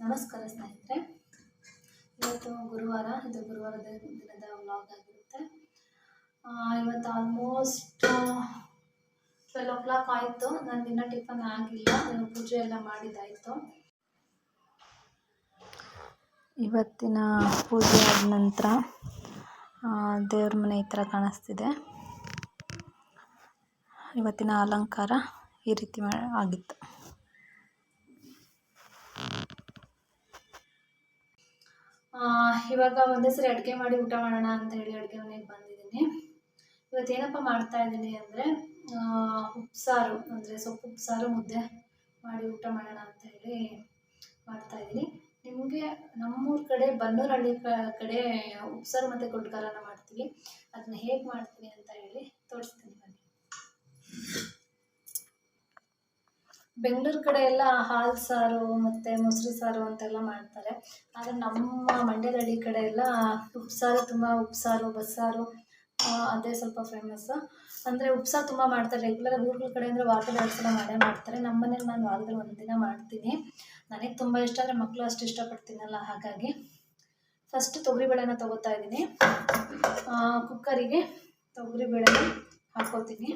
ನಮಸ್ಕಾರ ಸ್ನೇಹಿತರೆ. ಇವತ್ತು ಗುರುವಾರ, ಇದು ಗುರುವಾರದ ದಿನದ ವ್ಲಾಗ್ ಆಗಿರುತ್ತೆ. ಇವತ್ತು ಆಲ್ಮೋಸ್ಟ್ ಟ್ವೆಲ್ ಓ ಕ್ಲಾಕ್ ಆಯಿತು. ನಾನು ಇನ್ನೂ ಟಿಫನ್ ಆಗಿಲ್ಲ. ನಾನು ಪೂಜೆ ಎಲ್ಲ ಮಾಡಿದ್ದಾಯಿತು. ಇವತ್ತಿನ ಪೂಜೆ ಆದ ನಂತರ ದೇವ್ರ ಮನೆ ಈ ಥರ ಕಾಣಿಸ್ತಿದೆ. ಇವತ್ತಿನ ಅಲಂಕಾರ ಈ ರೀತಿ ಆಗಿತ್ತು. ಇವಾಗ ಒಂದೇ ಸರಿ ಅಡುಗೆ ಮಾಡಿ ಊಟ ಮಾಡೋಣ ಅಂತ ಹೇಳಿ ಅಡುಗೆ ಮನೆಗೆ ಬಂದಿದ್ದೀನಿ. ಇವತ್ತೇನಪ್ಪ ಮಾಡ್ತಾ ಇದ್ದೀನಿ ಅಂದರೆ ಉಪ್ಸಾರು, ಅಂದರೆ ಸೊಪ್ಪು ಉಪ್ಸಾರು ಮುದ್ದೆ ಮಾಡಿ ಊಟ ಮಾಡೋಣ ಅಂತ ಹೇಳಿ ಮಾಡ್ತಾ ಇದ್ದೀನಿ ನಿಮಗೆ ನಮ್ಮೂರ ಕಡೆ ಬನ್ನೂರಹಳ್ಳಿ ಕಡೆ ಉಪ್ಸಾರು ಮತ್ತು ಗುಡ್ಕಾರನ ಮಾಡ್ತೀವಿ. ಅದನ್ನ ಹೇಗೆ ಮಾಡ್ತೀವಿ ಅಂತ ಹೇಳಿ ತೋರಿಸ್ತೀನಿ ಬನ್ನಿ. ಬೆಂಗಳೂರು ಕಡೆ ಎಲ್ಲ ಹಾಲು ಸಾರು ಮತ್ತು ಮೊಸರು ಸಾರು ಅಂತೆಲ್ಲ ಮಾಡ್ತಾರೆ. ಆದರೆ ನಮ್ಮ ಮಂಡ್ಯದ ಹಳ್ಳಿ ಕಡೆ ಎಲ್ಲ ಉಪ್ಸಾರು ತುಂಬ ಉಪ್ಸಾರು ಬಸ್ಸಾರು ಅದೇ ಸ್ವಲ್ಪ ಫೇಮಸ್ ಅಂದರೆ ಉಪ್ಸಾರು ತುಂಬ ಮಾಡ್ತಾರೆ. ರೆಗ್ಯುಲರ್ ಊರುಗಳ ಕಡೆ ಅಂದರೆ ವಾರದಲ್ಲಿ ಎರಡು ಸಲ ಮಾಡೇ ಮಾಡ್ತಾರೆ. ನಮ್ಮ ಮನೇಲಿ ನಾನು ವಾರದಲ್ಲಿ ಒಂದು ದಿನ ಮಾಡ್ತೀನಿ. ನನಗೆ ತುಂಬ ಇಷ್ಟ ಆದರೆ ಮಕ್ಕಳು ಅಷ್ಟು ಇಷ್ಟಪಡ್ತೀನಲ್ಲ, ಹಾಗಾಗಿ ಫಸ್ಟ್ ತೊಗರಿಬೇಳೆನ ತೊಗೋತಾ ಇದ್ದೀನಿ. ಕುಕ್ಕರಿಗೆ ತೊಗರಿಬೇಳೆನ ಹಾಕ್ಕೋತೀನಿ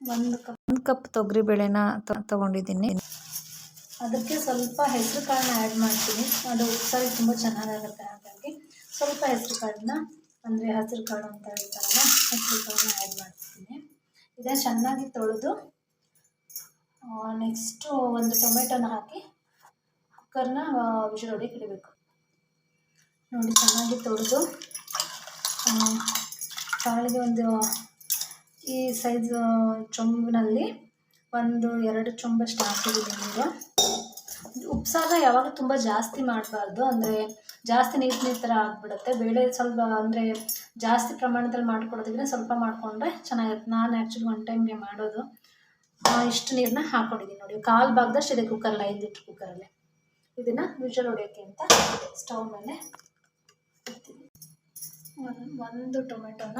ಒಂದು ಕಪ್ ಒಂದು ಕಪ್ ತೊಗರಿಬೇಳೆನ ತೊಗೊಂಡಿದ್ದೀನಿ. ಅದಕ್ಕೆ ಸ್ವಲ್ಪ ಹೆಸರು ಕಾಳನ್ನ ಆ್ಯಡ್ ಮಾಡ್ತೀನಿ. ಅದು ಉಪ್ಸಾರಿಗೆ ತುಂಬ ಚೆನ್ನಾಗಾಗುತ್ತೆ ಹಾಗಾಗಿ ಸ್ವಲ್ಪ ಹೆಸರು ಕಾಳನ್ನ, ಅಂದರೆ ಹಸಿರು ಕಾಳು ಅಂತ ಹೇಳ್ತಾರಲ್ಲ, ಹೆಸರು ಕಾಳನ್ನ ಆ್ಯಡ್ ಮಾಡ್ತೀನಿ. ಇದನ್ನು ಚೆನ್ನಾಗಿ ತೊಳೆದು ನೆಕ್ಸ್ಟು ಒಂದು ಟೊಮೆಟೊನ ಹಾಕಿ ಕುಕ್ಕರ್ನ ವಿಷಲ್ ಇಡಬೇಕು. ನೋಡಿ, ಚೆನ್ನಾಗಿ ತೊಳೆದು ಕಾಳಿಗೆ ಒಂದು ಈ ಸೈಜ್ ಚೊಂಬಿನಲ್ಲಿ ಒಂದು ಎರಡು ಚೊಂಬಷ್ಟು ಹಾಕಿದ್ದೀನಿ ನೀರು ಉಪ್ಸಾರ ಯಾವಾಗಲೂ ತುಂಬ ಜಾಸ್ತಿ ಮಾಡಬಾರ್ದು. ಅಂದರೆ ಜಾಸ್ತಿ ನೀರು ನೀರು ಥರ ಆಗಿಬಿಡುತ್ತೆ. ಬೇಳೆ ಸ್ವಲ್ಪ, ಅಂದರೆ ಜಾಸ್ತಿ ಪ್ರಮಾಣದಲ್ಲಿ ಮಾಡ್ಕೊಡೋದಿದ್ರೆ ಸ್ವಲ್ಪ ಮಾಡಿಕೊಂಡ್ರೆ ಚೆನ್ನಾಗಿರುತ್ತೆ. ನಾನು ಆ್ಯಕ್ಚುಲಿ ಒನ್ ಟೈಮ್ಗೆ ಮಾಡೋದು. ಇಷ್ಟು ನೀರನ್ನ ಹಾಕ್ಕೊಂಡಿದ್ದೀನಿ ನೋಡಿ. ಕಾಲು ಭಾಗದಷ್ಟು ಇದೆ ಕುಕ್ಕರಲ್ಲಿ ಐದು ಲೀಟ್ರ್ ಕುಕ್ಕರಲ್ಲಿ ಇದನ್ನು ವಿಜಲ್ ಹೊಡೆಯೋಕ್ಕೆ ಅಂತ ಸ್ಟವ್ ಮೇಲೆ ಒಂದು ಟೊಮೆಟೊನ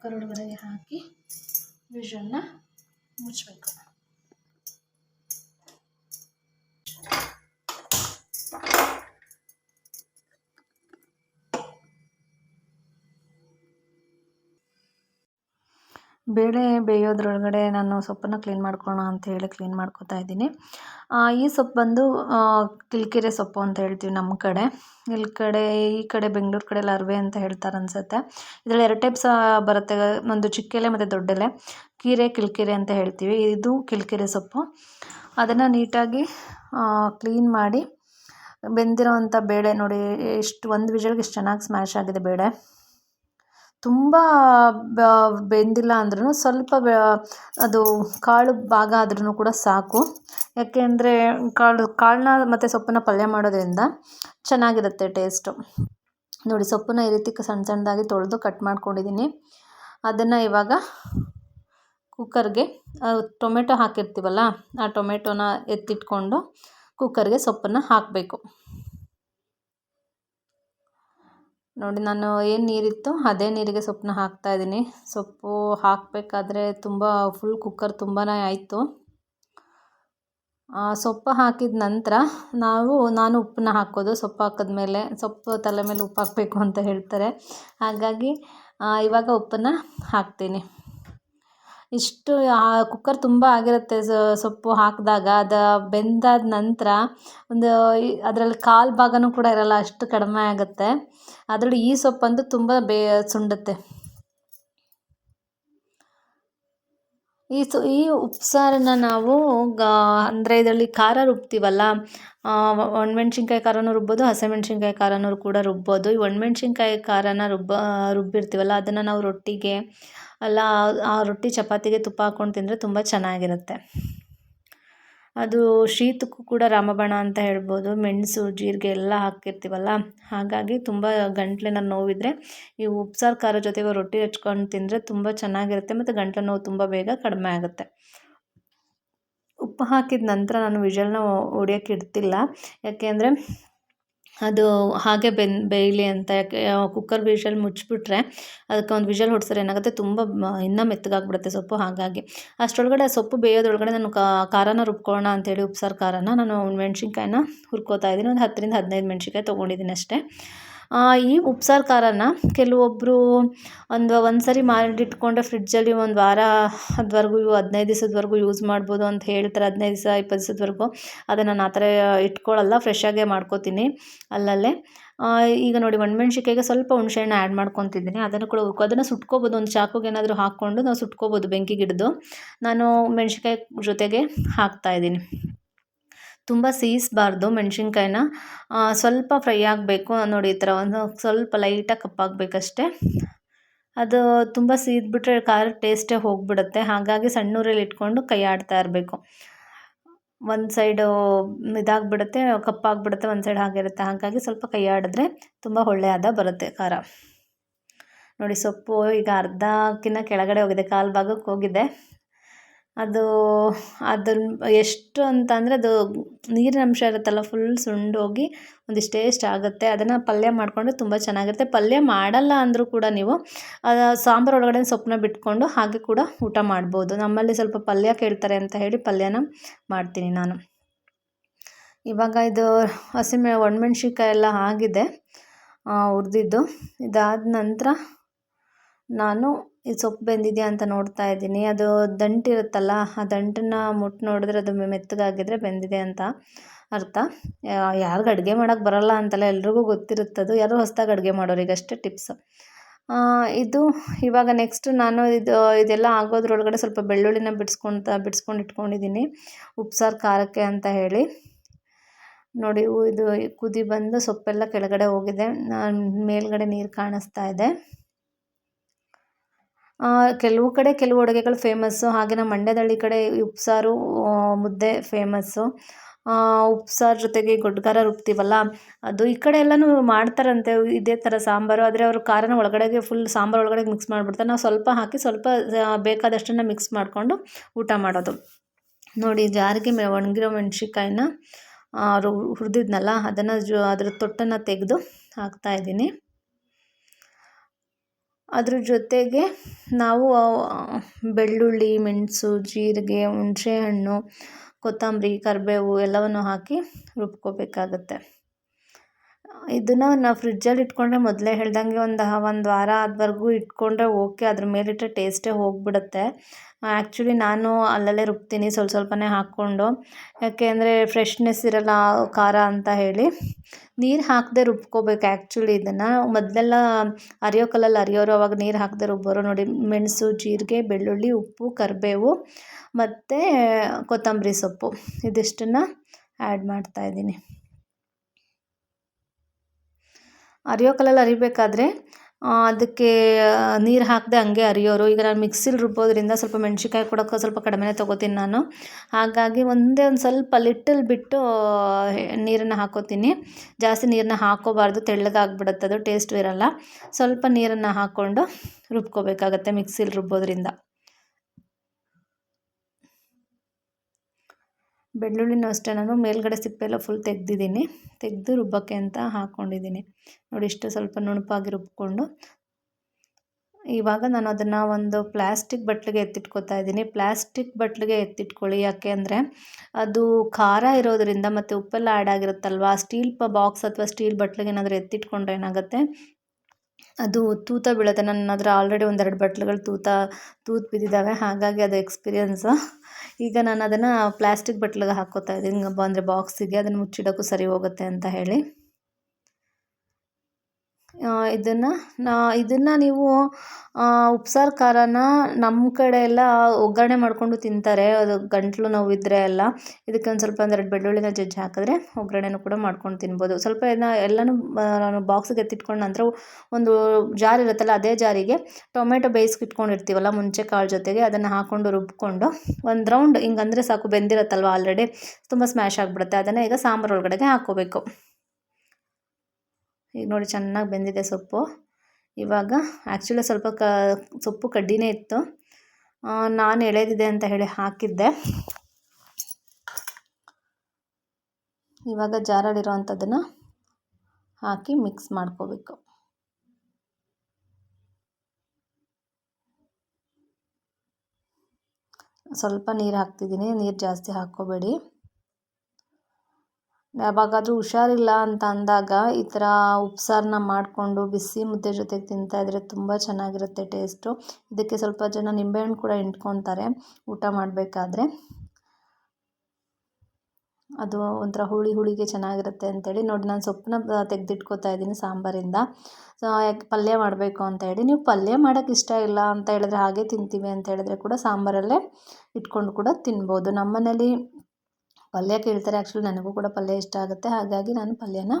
ಕುಕ್ಕರ್ ಒಳಗಡೆಗೆ ಹಾಕಿ ವಿಷಲ್ನ ಮುಚ್ಚಬೇಕು ಬೇಳೆ ಬೇಯೋದ್ರೊಳಗಡೆ ನಾನು ಸೊಪ್ಪನ್ನು ಕ್ಲೀನ್ ಮಾಡ್ಕೊಳ್ಳೋಣ ಅಂತ ಹೇಳಿ ಕ್ಲೀನ್ ಮಾಡ್ಕೊತಾ ಇದ್ದೀನಿ. ಈ ಸೊಪ್ಪು ಬಂದು ಕಿಲ್ಕಿರೆ ಸೊಪ್ಪು ಅಂತ ಹೇಳ್ತೀವಿ ನಮ್ಮ ಕಡೆ. ಇಲ್ಲಿ ಕಡೆ, ಈ ಕಡೆ ಬೆಂಗಳೂರು ಕಡೆ ಎಲ್ಲ ಅರ್ವೆ ಅಂತ ಹೇಳ್ತಾರೆ ಅನಿಸುತ್ತೆ. ಇದರಲ್ಲಿ ಎರಡು ಟೈಪ್ಸ್ ಬರುತ್ತೆ. ಒಂದು ಚಿಕ್ಕೆಲೆ ಮತ್ತು ದೊಡ್ಡೆಲೆ. ಕೀರೆ, ಕಿಲ್ಕಿರೆ ಅಂತ ಹೇಳ್ತೀವಿ. ಇದು ಕಿಲ್ಕೆರೆ ಸೊಪ್ಪು. ಅದನ್ನು ನೀಟಾಗಿ ಕ್ಲೀನ್ ಮಾಡಿ ಬೆಂದಿರೋವಂಥ ಬೇಳೆ ನೋಡಿ, ಎಷ್ಟು, ಒಂದು ವಿಷಲ್ಗೆ ಎಷ್ಟು ಚೆನ್ನಾಗಿ ಸ್ಮ್ಯಾಶ್ ಆಗಿದೆ ಬೇಳೆ. ತುಂಬ ಬೆಂದಿಲ್ಲ ಅಂದ್ರೂ ಸ್ವಲ್ಪ ಅದು ಕಾಳು ಭಾಗ ಆದ್ರೂ ಕೂಡ ಸಾಕು. ಯಾಕೆಂದರೆ ಕಾಳು, ಕಾಳನ್ನ ಮತ್ತು ಸೊಪ್ಪನ್ನ ಪಲ್ಯ ಮಾಡೋದ್ರಿಂದ ಚೆನ್ನಾಗಿರುತ್ತೆ ಟೇಸ್ಟು ನೋಡಿ, ಸೊಪ್ಪನ್ನ ಈ ರೀತಿ ಸಣ್ಣ ಸಣ್ಣದಾಗಿ ತೊಳೆದು ಕಟ್ ಮಾಡ್ಕೊಂಡಿದ್ದೀನಿ ಅದನ್ನು ಇವಾಗ ಕುಕ್ಕರ್ಗೆ ಟೊಮೆಟೊ ಹಾಕಿರ್ತೀವಲ್ಲ, ಆ ಟೊಮೆಟೊನ ಎತ್ತಿಟ್ಕೊಂಡು ಕುಕ್ಕರ್ಗೆ ಸೊಪ್ಪನ್ನು ಹಾಕಬೇಕು. ನೋಡಿ, ನಾನು ಏನು ನೀರಿತ್ತು ಅದೇ ನೀರಿಗೆ ಸೊಪ್ಪನ್ನ ಹಾಕ್ತಾ ಇದ್ದೀನಿ ಸೊಪ್ಪು ಹಾಕಬೇಕಾದ್ರೆ ತುಂಬ ಫುಲ್ ಕುಕ್ಕರ್ ತುಂಬಾ ಆಯಿತು. ಸೊಪ್ಪು ಹಾಕಿದ ನಂತರ ನಾವು, ನಾನು ಉಪ್ಪನ್ನ ಹಾಕೋದು, ಸೊಪ್ಪು ಹಾಕಿದ ಮೇಲೆ, ಸೊಪ್ಪು ತಲೆ ಮೇಲೆ ಉಪ್ಪು ಹಾಕಬೇಕು ಅಂತ ಹೇಳ್ತಾರೆ. ಹಾಗಾಗಿ ಇವಾಗ ಉಪ್ಪನ್ನು ಹಾಕ್ತೀನಿ. ಇಷ್ಟು ಕುಕ್ಕರ್ ತುಂಬ ಆಗಿರುತ್ತೆ. ಸೊಪ್ಪು ಹಾಕಿದಾಗ, ಅದು ಬೆಂದಾದ ನಂತರ ಒಂದು ಅದರಲ್ಲಿ ಕಾಲು ಭಾಗನೂ ಕೂಡ ಇರಲ್ಲ, ಅಷ್ಟು ಕಡಿಮೆ ಆಗುತ್ತೆ. ಅದರಲ್ಲಿ ಈ ಸೊಪ್ಪಂತೂ ತುಂಬ ಬೇ, ಸುಂಡುತ್ತೆ. ಈ ಸು ಈ ಉಪ್ಸಾರನ್ನ ನಾವು ಗಾ, ಅಂದರೆ ಇದರಲ್ಲಿ ಖಾರ ರುಬ್ತೀವಲ್ಲ ಒಣಮೆಣ್ಸಿನ್ಕಾಯಿ ಖಾರನೂ ರುಬ್ಬೋದು, ಹಸಿಮೆಣ್ಸಿನ್ಕಾಯಿ ಖಾರನೂ ಕೂಡ ರುಬ್ಬೋದು. ಈ ಒಣಮೆಣ್ಸಿನ್ಕಾಯಿ ಖಾರನ ರುಬ್ಬ, ರುಬ್ಬಿರ್ತೀವಲ್ಲ, ಅದನ್ನು ನಾವು ರೊಟ್ಟಿಗೆ, ಅಲ್ಲ ಆ ರೊಟ್ಟಿ ಚಪಾತಿಗೆ ತುಪ್ಪ ಹಾಕ್ಕೊಂಡು ತಿಂದರೆ ತುಂಬ ಚೆನ್ನಾಗಿರುತ್ತೆ. ಅದು ಶೀತಕ್ಕೂ ಕೂಡ ರಾಮಬಾಣ ಅಂತ ಹೇಳ್ಬೋದು. ಮೆಣಸು, ಜೀರಿಗೆ ಎಲ್ಲ ಹಾಕಿರ್ತೀವಲ್ಲ? ಹಾಗಾಗಿ ತುಂಬ ಗಂಟ್ಲಿನ ನೋವಿದ್ರೆ, ಈ ಉಪ್ಸಾರು ಖಾರ ಜೊತೆಗೆ ರೊಟ್ಟಿ ಹಚ್ಕೊಂಡು ತಿಂದರೆ ತುಂಬ ಚೆನ್ನಾಗಿರುತ್ತೆ ಮತ್ತು ಗಂಟ್ಲು ನೋವು ತುಂಬ ಬೇಗ ಕಡಿಮೆ ಆಗುತ್ತೆ. ಉಪ್ಪು ಹಾಕಿದ ನಂತರ ನಾನು ವಿಷಲ್ನ ಹೊಡಿಯೋಕ್ಕೆ ಇಡ್ತಿಲ್ಲ. ಯಾಕೆಂದರೆ ಅದು ಹಾಗೆ ಬೆನ್, ಬೇಯಲಿ ಅಂತ ಕುಕ್ಕರ್ ವಿಷಲ್ ಮುಚ್ಚಿಬಿಟ್ರೆ ಅದಕ್ಕೆ ಒಂದು ವಿಷಲ್ ಹೊಡ್ಸಿದ್ರೆ ಏನಾಗುತ್ತೆ? ತುಂಬ ಇನ್ನೂ ಮೆತ್ತಗಾಗ್ಬಿಡುತ್ತೆ ಸೊಪ್ಪು ಹಾಗಾಗಿ. ಅಷ್ಟರೊಳಗಡೆ ಸೊಪ್ಪು ಬೇಯೋದ್ರೊಳಗಡೆ ನಾನು ಖಾರನ ರುಬ್ಕೊಳ್ಳೋಣ ಅಂತೇಳಿ ಉಪ್ಸಾರು ಖಾರನ ನಾನು ಮೆಣ್ಸಿನ್ಕಾಯಿನ ಹುರ್ಕೋತಾ ಇದ್ದೀನಿ. ಒಂದು ಹತ್ತರಿಂದ ಹದಿನೈದು ಮೆಣ್ಸಿನ್ಕಾಯಿ ತೊಗೊಂಡಿದ್ದೀನಿ ಅಷ್ಟೇ. ಈ ಉಪ್ಸಾರು ಖಾರನ ಕೆಲವೊಬ್ಬರು ಒಂದು ಒಂದು ಸರಿ ಮಾಡಿಟ್ಕೊಂಡ್ರೆ ಫ್ರಿಡ್ಜಲ್ಲಿ ಒಂದು ವಾರ ಅದ್ವರೆಗೂ, ಹದಿನೈದು ದಿವಸದವರೆಗೂ ಯೂಸ್ ಮಾಡ್ಬೋದು ಅಂತ ಹೇಳ್ತಾರೆ. ಹದಿನೈದು ದಿವಸ ಇಪ್ಪತ್ತು ದಿವಸದವರೆಗೂ ಅದನ್ನು ನಾನು ಆ ಥರ ಇಟ್ಕೊಳ್ಳಲ್ಲ ಫ್ರೆಶ್ಶಾಗೇ ಮಾಡ್ಕೋತೀನಿ ಅಲ್ಲಲ್ಲೇ. ಈಗ ನೋಡಿ ಒಣಮೆಣ್ಸಿಕಾಯಿಗೆ ಸ್ವಲ್ಪ ಹುಣಸೆಹಣ್ಣು ಆ್ಯಡ್ ಮಾಡ್ಕೊತಿದ್ದೀನಿ. ಅದನ್ನು ಕೂಡ ಹುರ್ಕೊ, ಅದನ್ನು ಸುಟ್ಕೋಬೋದು. ಒಂದು ಚಾಕುಗೆ ಏನಾದರೂ ಹಾಕ್ಕೊಂಡು ನಾವು ಸುಟ್ಕೋಬೋದು ಬೆಂಕಿಗಿಡ್ದು ನಾನು ಮೆಣ್ಸಿನ್ಕಾಯಿ ಜೊತೆಗೆ ಹಾಕ್ತಾಯಿದ್ದೀನಿ ತುಂಬ ಸೀಸ್ಬಾರ್ದು ಮೆಣ್ಸಿನ್ಕಾಯಿನ. ಸ್ವಲ್ಪ ಫ್ರೈ ಆಗಬೇಕು ನೋಡಿ ಈ ಥರ ಒಂದು ಸ್ವಲ್ಪ ಲೈಟಾಗಿ ಕಪ್ಪಾಗಬೇಕಷ್ಟೆ. ಅದು ತುಂಬ ಸೀದ್ಬಿಟ್ರೆ ಖಾರ ಟೇಸ್ಟೇ ಹೋಗಿಬಿಡುತ್ತೆ. ಹಾಗಾಗಿ ಸಣ್ಣೂರಲ್ಲಿ ಇಟ್ಕೊಂಡು ಕೈ ಆಡ್ತಾ ಇರಬೇಕು. ಒಂದು ಸೈಡು ಇದಾಗ್ಬಿಡುತ್ತೆ, ಕಪ್ಪಾಗ್ಬಿಡುತ್ತೆ, ಒಂದು ಸೈಡ್ ಹಾಗಿರುತ್ತೆ. ಹಾಗಾಗಿ ಸ್ವಲ್ಪ ಕೈ ಆಡಿದ್ರೆ ತುಂಬ ಒಳ್ಳೆಯದ ಬರುತ್ತೆ ಖಾರ. ನೋಡಿ ಸೊಪ್ಪು ಈಗ ಅರ್ಧಕ್ಕಿಂತ ಕೆಳಗಡೆ ಹೋಗಿದೆ, ಕಾಲು ಭಾಗಕ್ಕೆ ಹೋಗಿದೆ. ಅದು ಅದನ್ನ ಎಷ್ಟು ಅಂತ ಅಂದರೆ ಅದು ನೀರಿನ ಅಂಶ ಇರುತ್ತಲ್ಲ ಫುಲ್ ಸುಂಡೋಗಿ ಒಂದಿಷ್ಟು ಟೇಸ್ಟ್ ಆಗುತ್ತೆ. ಅದನ್ನು ಪಲ್ಯ ಮಾಡಿಕೊಂಡ್ರೆ ತುಂಬ ಚೆನ್ನಾಗಿರುತ್ತೆ. ಪಲ್ಯ ಮಾಡಲ್ಲ ಅಂದರೂ ಕೂಡ ನೀವು ಸಾಂಬಾರು ಒಳಗಡೆ ಸೊಪ್ಪನ್ನ ಬಿಟ್ಕೊಂಡು ಹಾಗೆ ಕೂಡ ಊಟ ಮಾಡ್ಬೋದು. ನಮ್ಮಲ್ಲಿ ಸ್ವಲ್ಪ ಪಲ್ಯ ಕೇಳ್ತಾರೆ ಅಂತ ಹೇಳಿ ಪಲ್ಯನ ಮಾಡ್ತೀನಿ ನಾನು. ಇವಾಗ ಇದು ಹಸಿಮೆ ಒಣಮೆಣ್ಸಿನ್ಕಾಯಿ ಎಲ್ಲ ಆಗಿದೆ. ಹುರಿದಿದ್ದು. ಇದಾದ ನಂತರ ನಾನು ಈ ಸೊಪ್ಪು ಬೆಂದಿದೆಯಾ ಅಂತ ನೋಡ್ತಾ ಇದ್ದೀನಿ. ಅದು ದಂಟಿರುತ್ತಲ್ಲ ಆ ದಂಟನ್ನು ಮುಟ್ಟಿ ನೋಡಿದ್ರೆ ಅದು ಮೆತ್ತಗಾಗಿದ್ರೆ ಬೆಂದಿದೆ ಅಂತ ಅರ್ಥ. ಯಾರಿಗೂ ಅಡುಗೆ ಮಾಡೋಕ್ಕೆ ಬರೋಲ್ಲ ಅಂತಲ್ಲ ಎಲ್ರಿಗೂ ಗೊತ್ತಿರುತ್ತದು ಯಾರು ಹೊಸ್ದಾಗಿ ಅಡುಗೆ ಮಾಡೋರಿಗೆ ಅಷ್ಟೇ ಟಿಪ್ಸ್. ಇದು ಇವಾಗ ನೆಕ್ಸ್ಟ್ ನಾನು ಇದು, ಇದೆಲ್ಲ ಆಗೋದ್ರೊಳಗಡೆ ಸ್ವಲ್ಪ ಬೆಳ್ಳುಳ್ಳಿನ ಬಿಡಿಸ್ಕೊಂತ, ಬಿಡಿಸ್ಕೊಂಡು ಇಟ್ಕೊಂಡಿದ್ದೀನಿ. ಉಪ್ಸಾರು, ಖಾರಕ್ಕೆ ಅಂತ ಹೇಳಿ. ನೋಡಿ ಇದು ಕುದಿ ಬಂದು ಸೊಪ್ಪೆಲ್ಲ ಕೆಳಗಡೆ ಹೋಗಿದೆ. ಮೇಲ್ಗಡೆ ನೀರು ಕಾಣಿಸ್ತಾ ಇದೆ. ಕೆಲವು ಕಡೆ ಕೆಲವು ಅಡುಗೆಗಳು ಫೇಮಸ್ಸು ಹಾಗೆ ನಮ್ಮ ಮಂಡ್ಯದಳ್ಳಿ ಕಡೆ ಉಪ್ಸಾರು ಮುದ್ದೆ ಫೇಮಸ್ಸು ಉಪ್ಸಾರು ಜೊತೆಗೆ ಗೊಡ್ಗಾರ ರುಬ್ತೀವಲ್ಲ, ಅದು ಈ ಕಡೆ ಎಲ್ಲನೂ ಮಾಡ್ತಾರಂತೆ. ಇದೇ ಥರ ಸಾಂಬಾರು. ಆದರೆ ಅವರು ಖಾರನ ಒಳಗಡೆಗೆ ಫುಲ್ ಸಾಂಬಾರು ಒಳಗಡೆ ಮಿಕ್ಸ್ ಮಾಡಿಬಿಡ್ತಾರೆ. ನಾವು ಸ್ವಲ್ಪ ಹಾಕಿ ಸ್ವಲ್ಪ ಬೇಕಾದಷ್ಟನ್ನು ಮಿಕ್ಸ್ ಮಾಡಿಕೊಂಡು ಊಟ ಮಾಡೋದು. ನೋಡಿ, ಜಾರಿಗೆ ಮೆ, ಒಣಗಿರೋ ಮೆಣ್ಸಿನ್ಕಾಯಿನ ಹುರಿದಿದ್ನಲ್ಲ, ಅದನ್ನು ಜೊ, ಅದ್ರ ತೊಟ್ಟನ್ನು ತೆಗೆದು ಹಾಕ್ತಾಯಿದ್ದೀನಿ ಅದ್ರ ಜೊತೆಗೆ ನಾವು ಬೆಳ್ಳುಳ್ಳಿ ಮೆಣಸು ಜೀರಿಗೆ ಹುಣಸೆಹಣ್ಣು ಕೊತ್ತಂಬರಿ ಕರಿಬೇವು ಎಲ್ಲವನ್ನು ಹಾಕಿ ರುಬ್ಕೋಬೇಕಾಗತ್ತೆ. ಇದನ್ನು ನಾವು ಫ್ರಿಜ್ಜಲ್ಲಿ ಇಟ್ಕೊಂಡ್ರೆ ಮೊದಲೇ ಹೇಳ್ದಂಗೆ ಒಂದು ಒಂದು ವಾರ ಆದವರೆಗೂ ಇಟ್ಕೊಂಡ್ರೆ ಓಕೆ ಅದ್ರ ಮೇಲಿಟ್ಟರೆ ಟೇಸ್ಟೇ ಹೋಗಿಬಿಡುತ್ತೆ. ಆ್ಯಕ್ಚುಲಿ ನಾನು ಅಲ್ಲಲ್ಲೇ ರುಬ್ತೀನಿ, ಸ್ವಲ್ಪ ಸ್ವಲ್ಪನೇ ಹಾಕ್ಕೊಂಡು. ಯಾಕೆ ಅಂದರೆ ಫ್ರೆಶ್ನೆಸ್ ಇರಲ್ಲ ಖಾರ ಅಂತ ಹೇಳಿ. ನೀರು ಹಾಕದೆ ರುಬ್ಕೋಬೇಕು ಆ್ಯಕ್ಚುಲಿ ಇದನ್ನು. ಮೊದಲೆಲ್ಲ ಅರಿಯೋ ಕಲ್ಲಲ್ಲಿ ಅರಿಯೋರು ಅವಾಗ ನೀರು ಹಾಕದೆ ರುಬ್ಬೋರು. ನೋಡಿ, ಮೆಣಸು, ಜೀರಿಗೆ, ಬೆಳ್ಳುಳ್ಳಿ, ಉಪ್ಪು, ಕರಿಬೇವು ಮತ್ತು ಕೊತ್ತಂಬರಿ ಸೊಪ್ಪು. ಇದಿಷ್ಟನ್ನು ಆ್ಯಡ್ ಮಾಡ್ತಾಯಿದ್ದೀನಿ ಅರಿಯೋ ಕಲ್ಲಲ್ಲಿ ಅರಿಬೇಕಾದ್ರೆ ಅದಕ್ಕೆ ನೀರು ಹಾಕದೆ ಹಂಗೆ ಅರಿಯೋರು. ಈಗ ನಾನು ಮಿಕ್ಸಿಲಿ ರುಬ್ಬೋದ್ರಿಂದ ಸ್ವಲ್ಪ ಮೆಣ್ಸಿನ್ಕಾಯಿ ಕೊಡೋಕೆ ಸ್ವಲ್ಪ ಕಡಿಮೆನೇ ತೊಗೋತೀನಿ ನಾನು. ಹಾಗಾಗಿ ಒಂದೇ ಒಂದು ಸ್ವಲ್ಪ ಲಿಟಲ್ ಬಿಟ್ಟು ನೀರನ್ನು ಹಾಕೋತೀನಿ. ಜಾಸ್ತಿ ನೀರನ್ನ ಹಾಕೋಬಾರ್ದು ತೆಳ್ಳಗಾಗ್ಬಿಡುತ್ತೆ ಅದು ಟೇಸ್ಟು ಇರೋಲ್ಲ ಸ್ವಲ್ಪ ನೀರನ್ನು ಹಾಕ್ಕೊಂಡು ರುಬ್ಕೋಬೇಕಾಗತ್ತೆ ಮಿಕ್ಸಿಲಿ ರುಬ್ಬೋದ್ರಿಂದ. ಬೆಳ್ಳುಳ್ಳಿನೂ ಅಷ್ಟೇ. ನಾನು ಮೇಲ್ಗಡೆ ಸಿಪ್ಪೆ ಫುಲ್ ತೆಗೆದಿದ್ದೀನಿ. ತೆಗೆದು ರುಬ್ಬಕ್ಕೆ ಅಂತ ಹಾಕ್ಕೊಂಡಿದ್ದೀನಿ ನೋಡಿ, ಇಷ್ಟು ಸ್ವಲ್ಪ ನುಣುಪಾಗಿ ರುಬ್ಬಿಕೊಂಡು ಇವಾಗ ನಾನು ಅದನ್ನು ಒಂದು ಪ್ಲ್ಯಾಸ್ಟಿಕ್ ಬಟ್ಲಿಗೆ ಎತ್ತಿಟ್ಕೊತಾ ಇದ್ದೀನಿ. ಪ್ಲ್ಯಾಸ್ಟಿಕ್ ಬಟ್ಲಿಗೆ ಎತ್ತಿಟ್ಕೊಳ್ಳಿ. ಯಾಕೆ ಅಂದರೆ ಅದು ಖಾರ ಇರೋದರಿಂದ ಮತ್ತು ಉಪ್ಪೆಲ್ಲ ಆ್ಯಡ್ ಆಗಿರುತ್ತಲ್ವ ಸ್ಟೀಲ್ ಪ ಬಾಕ್ಸ್ ಅಥವಾ ಸ್ಟೀಲ್ ಬಟ್ಲಿಗೆ ಏನಾದರೂ ಎತ್ತಿಟ್ಕೊಂಡ್ರೆ ಏನಾಗುತ್ತೆ? ಅದು ತೂತ ಬೀಳುತ್ತೆ. ನನ್ನ ಹತ್ರ ಆಲ್ರೆಡಿ ಒಂದೆರಡು ಬಟ್ಲುಗಳು ತೂತ, ತೂತು ಬಿದ್ದಿದ್ದಾವೆ. ಹಾಗಾಗಿ ಅದು ಎಕ್ಸ್ಪೀರಿಯನ್ಸು ಈಗ ನಾನು ಅದನ್ನು ಪ್ಲಾಸ್ಟಿಕ್ ಬಟ್ಲಿಗೆ ಹಾಕ್ಕೋತಾ ಇದ್ದೀನಿ. ಅಂದರೆ ಬಾಕ್ಸಿಗೆ ಅದನ್ನು ಮುಚ್ಚಿಡೋಕ್ಕೂ ಸರಿ ಹೋಗುತ್ತೆ ಅಂತ ಹೇಳಿ. ಇದನ್ನು ನಾ, ಇದನ್ನು ನೀವು ಉಪ್ಸಾರು ಖಾರನ ನಮ್ಮ ಕಡೆ ಎಲ್ಲ ಒಗ್ಗರಣೆ ಮಾಡಿಕೊಂಡು ತಿಂತಾರೆ. ಅದು ಗಂಟಲು ನೋವಿದ್ದರೆ ಎಲ್ಲ. ಇದಕ್ಕೆ ಒಂದು ಸ್ವಲ್ಪ ಒಂದೆರಡು ಬೆಳ್ಳುಳ್ಳಿನ ಜಜ್ಜಿ ಹಾಕಿದ್ರೆ ಒಗ್ಗರಣೆನೂ ಕೂಡ ಮಾಡ್ಕೊಂಡು ತಿನ್ಬೋದು. ಸ್ವಲ್ಪ ಇದನ್ನ ಎಲ್ಲನೂ ನಾನು ಬಾಕ್ಸಿಗೆ ಎತ್ತಿಟ್ಕೊಂಡು ನಂತರ ಒಂದು ಜಾರ್ ಇರುತ್ತಲ್ಲ, ಅದೇ ಜಾರಿಗೆ ಟೊಮೆಟೊ ಬೇಯಿಸ್ಕಿಟ್ಕೊಂಡಿರ್ತೀವಲ್ಲ ಮುಂಚೆ ಕಾಳು ಜೊತೆಗೆ ಅದನ್ನು ಹಾಕ್ಕೊಂಡು ರುಬ್ಬಿಕೊಂಡು ಒಂದು ರೌಂಡ್ ಹಿಂಗಂದ್ರೆ ಸಾಕು ಬೆಂದಿರುತ್ತಲ್ವ ಆಲ್ರೆಡಿ, ತುಂಬ ಸ್ಮ್ಯಾಶ್ ಆಗಿಬಿಡುತ್ತೆ. ಅದನ್ನು ಈಗ ಸಾಂಬಾರು ಒಳಗಡೆಗೆ ಹಾಕ್ಕೋಬೇಕು. ಈಗ ನೋಡಿ ಚೆನ್ನಾಗಿ ಬೆಂದಿದೆ ಸೊಪ್ಪು. ಇವಾಗ ಆ್ಯಕ್ಚುಲಿ ಸ್ವಲ್ಪ ಕ, ಸೊಪ್ಪು ಕಡ್ಡಿನೇ ಇತ್ತು. ನಾನು ಎಳೆದಿದೆ ಅಂತ ಹೇಳಿ ಹಾಕಿದ್ದೆ. ಇವಾಗ ಜಾರಲ್ಲಿರೋ ಅಂಥದ್ದನ್ನು ಹಾಕಿ ಮಿಕ್ಸ್ ಮಾಡ್ಕೋಬೇಕು. ಸ್ವಲ್ಪ ನೀರು ಹಾಕ್ತಿದ್ದೀನಿ, ನೀರು ಜಾಸ್ತಿ ಹಾಕ್ಕೋಬೇಡಿ. ಯಾವಾಗಾದರೂ ಹುಷಾರಿಲ್ಲ ಅಂತ ಅಂದಾಗ ಈ ಥರ ಉಪ್ಸಾರನ್ನ ಮಾಡಿಕೊಂಡು ಬಿಸಿ ಮುದ್ದೆ ಜೊತೆಗೆ ತಿಂತಾಯಿದ್ರೆ ತುಂಬ ಚೆನ್ನಾಗಿರುತ್ತೆ ಟೇಸ್ಟು. ಇದಕ್ಕೆ ಸ್ವಲ್ಪ ಜನ ನಿಂಬೆಹಣ್ಣು ಕೂಡ ಹಿಂಡ್ಕೊತಾರೆ, ಊಟ ಮಾಡಬೇಕಾದ್ರೆ. ಅದು ಒಂಥರ ಹುಳಿ ಹುಳಿಗೆ ಚೆನ್ನಾಗಿರುತ್ತೆ ಅಂತೇಳಿ. ನೋಡಿ, ನಾನು ಸೊಪ್ಪನ್ನ ತೆಗೆದಿಟ್ಕೋತಾ ಇದ್ದೀನಿ ಸಾಂಬಾರಿಂದ. ಸೊ, ಯಾಕೆ ಪಲ್ಯ ಮಾಡಬೇಕು ಅಂತ ಹೇಳಿ. ನೀವು ಪಲ್ಯ ಮಾಡೋಕ್ಕೆ ಇಷ್ಟ ಇಲ್ಲ ಅಂತ ಹೇಳಿದ್ರೆ ಹಾಗೆ ತಿಂತೀವಿ ಅಂತ ಹೇಳಿದ್ರೆ ಕೂಡ ಸಾಂಬಾರಲ್ಲೇ ಇಟ್ಕೊಂಡು ಕೂಡ ತಿನ್ಬೋದು. ನಮ್ಮ ಮನೇಲಿ ಪಲ್ಯ ಕೇಳ್ತಾರೆ. ಆ್ಯಕ್ಚುಲಿ ನನಗೂ ಕೂಡ ಪಲ್ಯ ಇಷ್ಟ ಆಗುತ್ತೆ. ಹಾಗಾಗಿ ನಾನು ಪಲ್ಯನ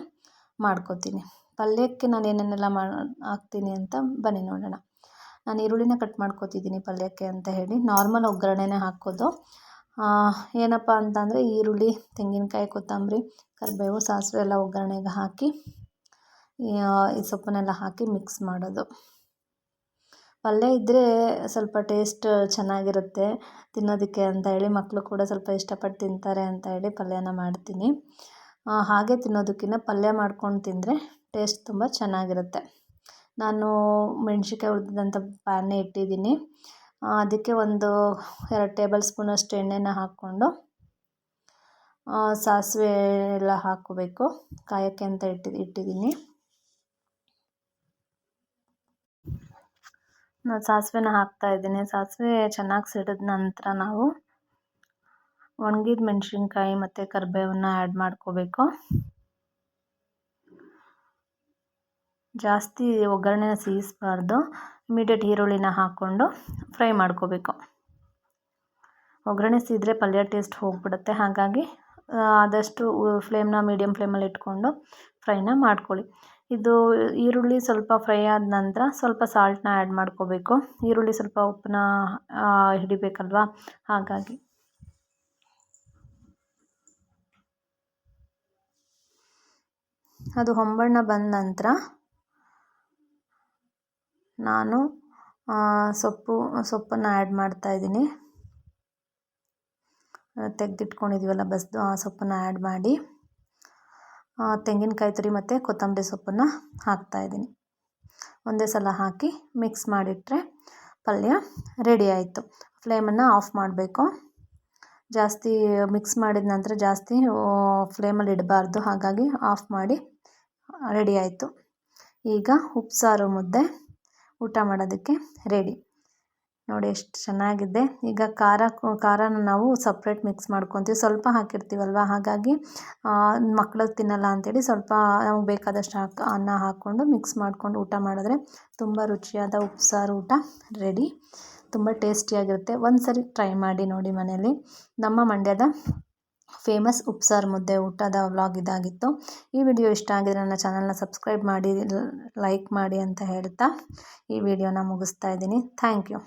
ಮಾಡ್ಕೋತೀನಿ. ಪಲ್ಯಕ್ಕೆ ನಾನು ಏನೇನೆಲ್ಲ ಮಾ, ಹಾಕ್ತೀನಿ ಅಂತ ಬನ್ನಿ ನೋಡೋಣ. ನಾನು ಈರುಳ್ಳಿನ ಕಟ್ ಮಾಡ್ಕೋತಿದ್ದೀನಿ ಪಲ್ಯಕ್ಕೆ ಅಂತ ಹೇಳಿ. ನಾರ್ಮಲ್ ಒಗ್ಗರಣೆನೇ ಹಾಕೋದು. ಏನಪ್ಪ ಅಂತಂದರೆ ಈರುಳ್ಳಿ, ತೆಂಗಿನಕಾಯಿ, ಕೊತ್ತಂಬರಿ, ಕರಿಬೇವು, ಸಾಸಿವೆ ಎಲ್ಲ ಒಗ್ಗರಣೆಗೆ ಹಾಕಿ, ಈ ಸೊಪ್ಪನ್ನೆಲ್ಲ ಹಾಕಿ ಮಿಕ್ಸ್ ಮಾಡೋದು. ಪಲ್ಯ ಇದ್ದರೆ ಸ್ವಲ್ಪ ಟೇಸ್ಟ್ ಚೆನ್ನಾಗಿರುತ್ತೆ. ತಿನ್ನೋದಕ್ಕೆ ಅಂತ ಹೇಳಿ ಮಕ್ಕಳು ಕೂಡ ಸ್ವಲ್ಪ ಇಷ್ಟಪಟ್ಟು ತಿಂತಾರೆ ಅಂತ ಹೇಳಿ ಪಲ್ಯನ ಮಾಡ್ತೀನಿ. ಹಾಗೆ ತಿನ್ನೋದಕ್ಕಿಂತ ಪಲ್ಯ ಮಾಡ್ಕೊಂಡು ತಿಂದರೆ ಟೇಸ್ಟ್ ತುಂಬ ಚೆನ್ನಾಗಿರುತ್ತೆ. ನಾನು ಮೆಣ್ಸಿನ್ಕಾಯಿ ಹುರಿದಂಥ ಪ್ಯಾನ್ನೇ ಇಟ್ಟಿದ್ದೀನಿ. ಅದಕ್ಕೆ ಒಂದು ಎರಡು ಟೇಬಲ್ ಸ್ಪೂನಷ್ಟು ಎಣ್ಣೆನ ಹಾಕ್ಕೊಂಡು ಸಾಸಿವೆ ಎಲ್ಲ ಹಾಕ್ಕೋಬೇಕು. ಕಾಯೋಕ್ಕೆ ಅಂತ ಇಟ್ಟಿ, ಇಟ್ಟಿದ್ದೀನಿ. ಸಾಸಿವೆನ ಹಾಕ್ತಾಯಿದ್ದೀನಿ ಸಾಸಿವೆ ಚೆನ್ನಾಗಿ ಸಿಡಿದ ನಂತರ ನಾವು ಒಣಗಿದ ಮೆಣಸಿನ್ಕಾಯಿ ಮತ್ತು ಕರಿಬೇವನ್ನ ಆ್ಯಡ್ ಮಾಡ್ಕೋಬೇಕು. ಜಾಸ್ತಿ ಒಗ್ಗರಣೆನ ಸೀಸ್ಬಾರ್ದು. ಇಮಿಡಿಯೇಟ್ ಈರುಳ್ಳಿನ ಹಾಕ್ಕೊಂಡು ಫ್ರೈ ಮಾಡ್ಕೋಬೇಕು. ಒಗ್ಗರಣೆ ಸೀದ್ರೆ ಪಲ್ಯ ಟೇಸ್ಟ್ ಹೋಗಿಬಿಡುತ್ತೆ. ಹಾಗಾಗಿ ಆದಷ್ಟು ಫ್ಲೇಮ್ನ ಮೀಡಿಯಮ್ ಫ್ಲೇಮಲ್ಲಿ ಇಟ್ಕೊಂಡು ಫ್ರೈನ ಮಾಡ್ಕೊಳ್ಳಿ. ಇದು ಈರುಳ್ಳಿ ಸ್ವಲ್ಪ ಫ್ರೈ ಆದ ನಂತರ ಸ್ವಲ್ಪ ಸಾಲ್ಟನ್ನ ಆ್ಯಡ್ ಮಾಡ್ಕೋಬೇಕು. ಈರುಳ್ಳಿ ಸ್ವಲ್ಪ ಉಪ್ಪನ್ನ ಹಿಡಿಬೇಕಲ್ವಾ? ಹಾಗಾಗಿ. ಅದು ಹೊಂಬಣ್ಣ ಬಂದ ನಂತರ ನಾನು ಸೊಪ್ಪು, ಸೊಪ್ಪನ್ನು ಆ್ಯಡ್ ಮಾಡ್ತಾಯಿದ್ದೀನಿ ತೆಗೆದಿಟ್ಕೊಂಡಿದ್ದೀವಲ್ಲ ಬಸ್ದು ಆ ಸೊಪ್ಪನ್ನು ಆ್ಯಡ್ ಮಾಡಿ. ತೆಂಗಿನಕಾಯಿ ತುರಿ ಮತ್ತು ಕೊತ್ತಂಬರಿ ಸೊಪ್ಪನ್ನು ಹಾಕ್ತಾಯಿದ್ದೀನಿ ಒಂದೇ ಸಲ ಹಾಕಿ ಮಿಕ್ಸ್ ಮಾಡಿಟ್ಟರೆ ಪಲ್ಯ ರೆಡಿ ಆಯಿತು. ಫ್ಲೇಮನ್ನು ಆಫ್ ಮಾಡಬೇಕು. ಜಾಸ್ತಿ ಮಿಕ್ಸ್ ಮಾಡಿದ ನಂತರ ಜಾಸ್ತಿ ಫ್ಲೇಮಲ್ಲಿ ಇಡಬಾರ್ದು. ಹಾಗಾಗಿ ಆಫ್ ಮಾಡಿ ರೆಡಿ ಆಯಿತು. ಈಗ ಉಪ್ಸಾರು ಮುದ್ದೆ ಊಟ ಮಾಡೋದಕ್ಕೆ ರೆಡಿ ನೋಡಿ ಎಷ್ಟು ಚೆನ್ನಾಗಿದೆ. ಈಗ ಖಾರ ಖಾರನ ನಾವು ಸಪ್ರೇಟ್ ಮಿಕ್ಸ್ ಮಾಡ್ಕೊತೀವಿ. ಸ್ವಲ್ಪ ಹಾಕಿರ್ತೀವಲ್ವ? ಹಾಗಾಗಿ ಮಕ್ಕಳು ತಿನ್ನಲ್ಲ ಅಂಥೇಳಿ ಸ್ವಲ್ಪ ನಮಗೆ ಬೇಕಾದಷ್ಟು ಹಾಕಿ, ಅನ್ನ ಹಾಕ್ಕೊಂಡು ಮಿಕ್ಸ್ ಮಾಡಿಕೊಂಡು ಊಟ ಮಾಡಿದ್ರೆ ತುಂಬ ರುಚಿಯಾದ ಉಪ್ಸಾರು ಊಟ ರೆಡಿ ತುಂಬ ಟೇಸ್ಟಿಯಾಗಿರುತ್ತೆ ಒಂದು ಸರಿ ಟ್ರೈ ಮಾಡಿ ನೋಡಿ ಮನೆಯಲ್ಲಿ. ನಮ್ಮ ಮಂಡ್ಯದ ಫೇಮಸ್ ಉಪ್ಸಾರು ಮುದ್ದೆ ಊಟದ ವ್ಲಾಗ್ ಇದಾಗಿತ್ತು. ಈ ವಿಡಿಯೋ ಇಷ್ಟ ಆಗಿದ್ರೆ ನನ್ನ ಚಾನಲ್ನ ಸಬ್ಸ್ಕ್ರೈಬ್ ಮಾಡಿ ಲೈಕ್ ಮಾಡಿ ಅಂತ ಹೇಳ್ತಾ ಈ ವಿಡಿಯೋನ ಮುಗಿಸ್ತಾ ಇದ್ದೀನಿ. Thank you